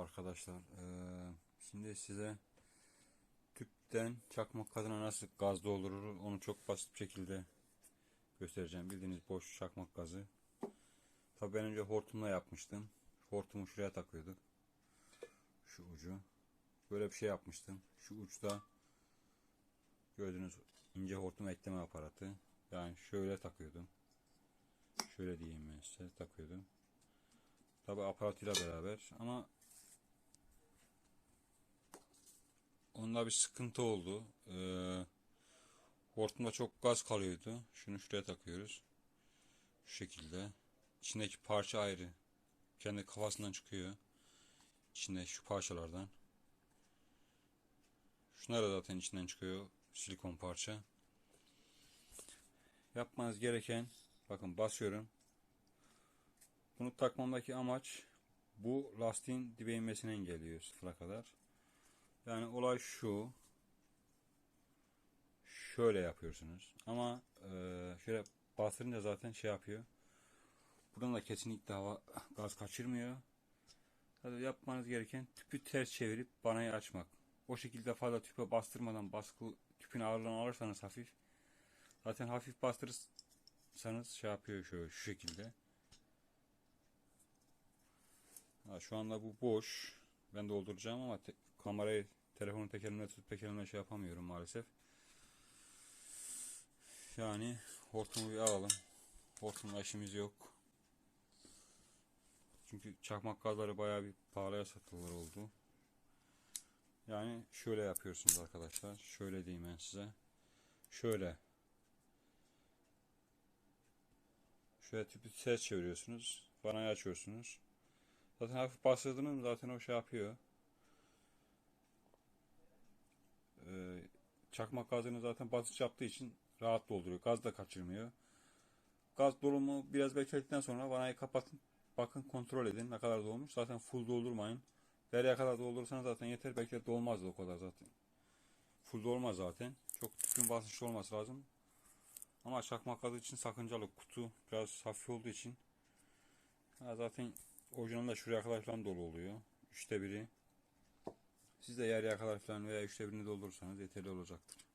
arkadaşlar. Ee, şimdi size tüpten çakmak kadına nasıl gaz doldurur onu çok basit bir şekilde göstereceğim. Bildiğiniz boş çakmak gazı. Tabii ben önce hortumla yapmıştım. Hortumu şuraya takıyorduk. Şu ucu. Böyle bir şey yapmıştım. Şu uçta gördüğünüz ince hortum ekleme aparatı. Yani şöyle takıyordum. Şöyle diyeyim ben size takıyordum. Tabi aparatıyla beraber ama onda bir sıkıntı oldu. Ee, hortumda çok gaz kalıyordu. Şunu şuraya takıyoruz. Şu şekilde. İçindeki parça ayrı. Kendi kafasından çıkıyor. İçinde şu parçalardan. Şunlar da zaten içinden çıkıyor. Silikon parça. Yapmanız gereken bakın basıyorum. Bunu takmamdaki amaç bu lastiğin dibe inmesini engelliyor sıfıra kadar. Yani olay şu. Şöyle yapıyorsunuz. Ama e, şöyle bastırınca zaten şey yapıyor. Buradan da kesinlikle hava gaz kaçırmıyor. Tabii yapmanız gereken tüpü ters çevirip banayı açmak. O şekilde fazla tüpe bastırmadan baskı tüpün ağırlığını alırsanız hafif. Zaten hafif bastırırsanız şey yapıyor şöyle şu şekilde. Ha, şu anda bu boş. Ben dolduracağım ama kamerayı telefonu tek elimle tutup tek elimle şey yapamıyorum maalesef. Yani hortumu bir alalım. Hortumla işimiz yok. Çünkü çakmak gazları bayağı bir pahalıya satılır oldu. Yani şöyle yapıyorsunuz arkadaşlar. Şöyle diyeyim ben size. Şöyle. Şöyle tüpü ters çeviriyorsunuz. Vanayı açıyorsunuz. Zaten hafif bastırdınız zaten o şey yapıyor. Çakmak gazını zaten basınç yaptığı için rahat dolduruyor. Gaz da kaçırmıyor. Gaz dolumu biraz bekledikten sonra vanayı kapatın. Bakın kontrol edin ne kadar dolmuş. Zaten full doldurmayın. Nereye kadar doldurursanız zaten yeter. Belki de dolmaz o kadar zaten. Full dolmaz zaten. Çok tüpün basınçlı olması lazım. Ama çakmak gazı için sakıncalı. Kutu biraz hafif olduğu için. Ha, zaten orijinalde şuraya kadar falan dolu oluyor. Üçte biri. Siz de yarıya kadar falan veya üçte birini doldurursanız yeterli olacaktır.